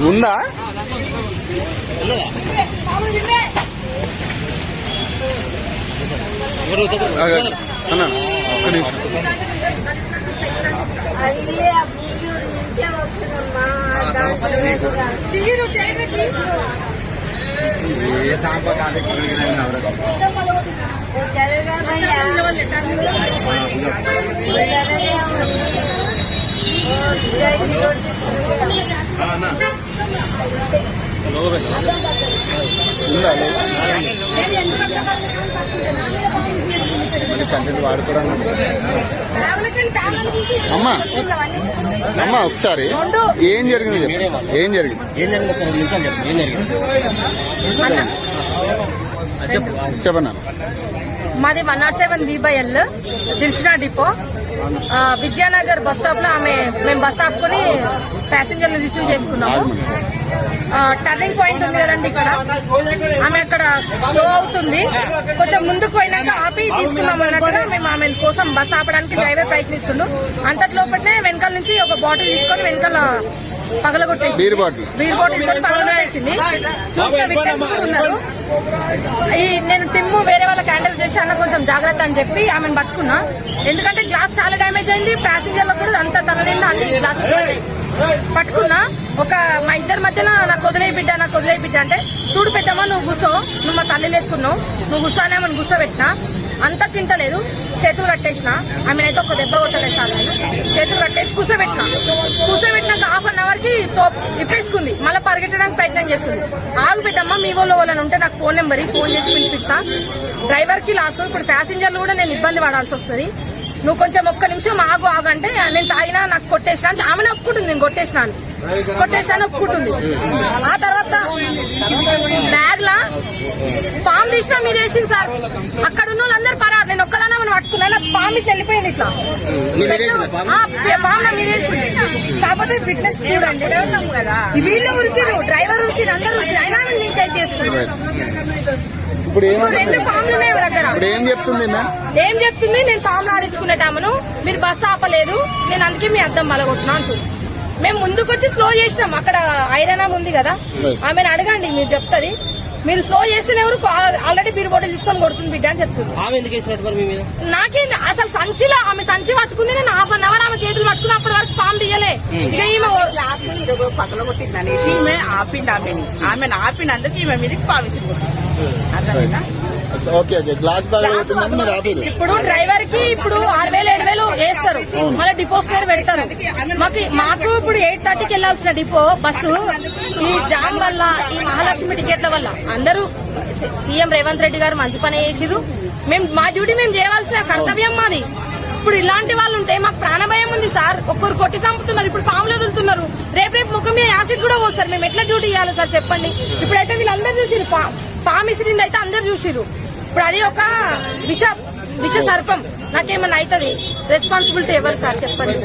ఉందా? అన్న ఒక్క నిమిషం. కంటెంట్ వాడుకోవడానికి అమ్మా అమ్మా ఒకసారి ఏం జరిగింది ఏం జరిగింది? ఏం జరిగింది ఒక రెండు నిమిషాలు చెప్పు ఏం జరిగింది? చెప్పు. చెప్పన్నా. మాది one nought seven B by L దిల్షునా depot Vidyanagar bus స్టాప్లో ఆమె మేము బస్ ఆపుకొని ప్యాసింజర్లు రిసీవ్ చేసుకున్నాము. టర్నింగ్ పాయింట్ ఉంది కదండి ఇక్కడ. ఆమె అక్కడ స్లో అవుతుంది. కొంచెం ముందుకు పోయినాక ఆపి తీసుకున్నాం అన్నట్టుగా మేము ఆమె కోసం బస్ ఆపడానికి డ్రైవర్ ప్రయత్నిస్తుండు. అంతట్లోపటే వెనకాల నుంచి ఒక బాటిల్ తీసుకొని వెనకాల పగలగొట్టేసి బీర్ బాటిల్ బీర్ బాటిల్తో పగలగొట్టేసింది. చూసిన విట్నెస్ కూడా ఉన్నారు. ఈ నేను టిమ్ము వేరే వాళ్ళ హ్యాండిల్ అన్న కొంచెం జాగ్రత్త అని చెప్పి ఆమెను పట్టుకున్నా. ఎందుకంటే గ్లాస్ చాలా డ్యామేజ్ అయింది. ప్యాసింజర్లకు కూడా అంత తగలిండా అన్ని గ్లాసెస్. పట్టుకున్నా. ఒక మా ఇద్దరి మధ్యన నాకు వదిలే బిడ్డ నాకు వదిలే బిడ్డ అంటే చూడు పెద్దమ్మ నువ్వు కూసో నువ్వు మా తల్లి లేకున్నావు నువ్వు గుస్సో అని ఆమెను అంత తింటలేదు. చేతులు కట్టేసిన. ఆమె అయితే ఒక దెబ్బ కొట్టలేదు సార్ చేతులు కట్టేసి కూర్చోబెట్టిన కూర్చోబెట్టినాక హాఫ్ అన్ అవర్కి తిప్పేసుకుంది. మళ్ళీ పరిగెట్టడానికి ప్రయత్నం చేస్తుంది. ఆగు పెద్దమ్మ మీ వాళ్ళు వాళ్ళని ఉంటే నాకు ఫోన్ నెంబర్ ఫోన్ చేసి పిలిపిస్తా. డ్రైవర్కి లాస్. ఇప్పుడు ప్యాసింజర్లు కూడా నేను ఇబ్బంది పడాల్సి వస్తుంది. నువ్వు కొంచెం ఒక్క నిమిషం ఆగు ఆగు అంటే నేను తాగినా నాకు కొట్టేసిన అంటే ఆమె ఒప్పుకుంటుంది నేను కొట్టేసిన అని. కొట్టేసిన ఒప్పుకుంటుంది ఆ తర్వాత బ్యాగ్ లా పాము తీసినా మీరు వేసింది సార్. అక్కడ ఉన్న వాళ్ళందరూ పరారు. నేను ఒక్కదానే మనం పట్టుకున్నా. నాకు పాము ఇట్లా. వెళ్ళిపోయింది ఇట్లా పాము మీద వేసింది. కాకపోతే ఫిట్నెస్ చూడండి. వీళ్ళు ఉరికిరు డ్రైవర్ ఉరికిరు అందరూ ఉరికిరు అయినా నేను చేంజ్ చేసుకున్నాను ఇప్పుడు ఏం చెప్తుంది? ఏం చెప్తుంది? నేను పాములు ఆడించుకునేటామను మీరు బస్సు ఆపలేదు. నేను అందుకే మీ అద్దం మలగొట్టినా అంటుంది మేము ముందుకు వచ్చి స్లో చేసినాం. అక్కడ ఐరన్ ఆమె ఉంది కదా. ఆమెను అడగండి మీరు చెప్తుంది. మీరు స్లో చేసిన ఎవరు ఆల్రెడీ బీర్ బాటిల్ తీసుకొని కొడుతుంది బిడ్డ అని చెప్తుంది. ఆమె ఎందుకు వేసినట్టు మరి మీ మీద? నాకే అసలు సంచిలో ఆమె సంచి పట్టుకుంది నేను హాఫ్ అన్ అవర్ ఆమె చేతులు పట్టుకుని అప్పటి వరకు పాము తీయలే. ఇక ఈమె ఇరవై పక్కన కొట్టింది అనేసి ఈమె ఆపిండి ఆమెని. ఆమెను ఆపినందుకు ఈమె మీదకి పావించింది. అర్థమైందా? ఓకే గ్లాస్ బ్యాగ్ ఇప్పుడు డ్రైవర్కి ఇప్పుడు ఆరు వేలు ఏడు వేలు వేస్తారు. మళ్ళీ డిపోస్ మీద పెడతారు. మాకు మాకు ఇప్పుడు ఎయిట్ థర్టీకి వెళ్ళాల్సిన డిపో బస్సు ఈ జామ్ వల్ల ఈ మహాలక్ష్మి టికెట్ల వల్ల అందరూ సీఎం రేవంత్ రెడ్డి గారు మంచి పని చేసిరు మేము మా డ్యూటీ మేము చేయవలసిన కర్తవ్యం మాది. ఇప్పుడు ఇలాంటి వాళ్ళు ఉంటే మాకు ప్రాణభయం ఉంది సార్. ఒక్కరు కొట్టి చంపుతున్నారు ఇప్పుడు పాములు వదులుతున్నారు. రేపు రేపు ముఖం మీద యాసిడ్ కూడా పోస్తారు మేము ఎట్లా డ్యూటీ చేయాలి సార్? చెప్పండి. ఇప్పుడైతే వీళ్ళందరూ చూసిరు పా- పాము ఇసిరింది అయితే అందరు చూసిరు ఇప్పుడు అది ఒక విష విష సర్పం. నాకేమన్నా అవుతుంది? రెస్పాన్సిబిలిటీ ఎవరు సార్ చెప్పండి.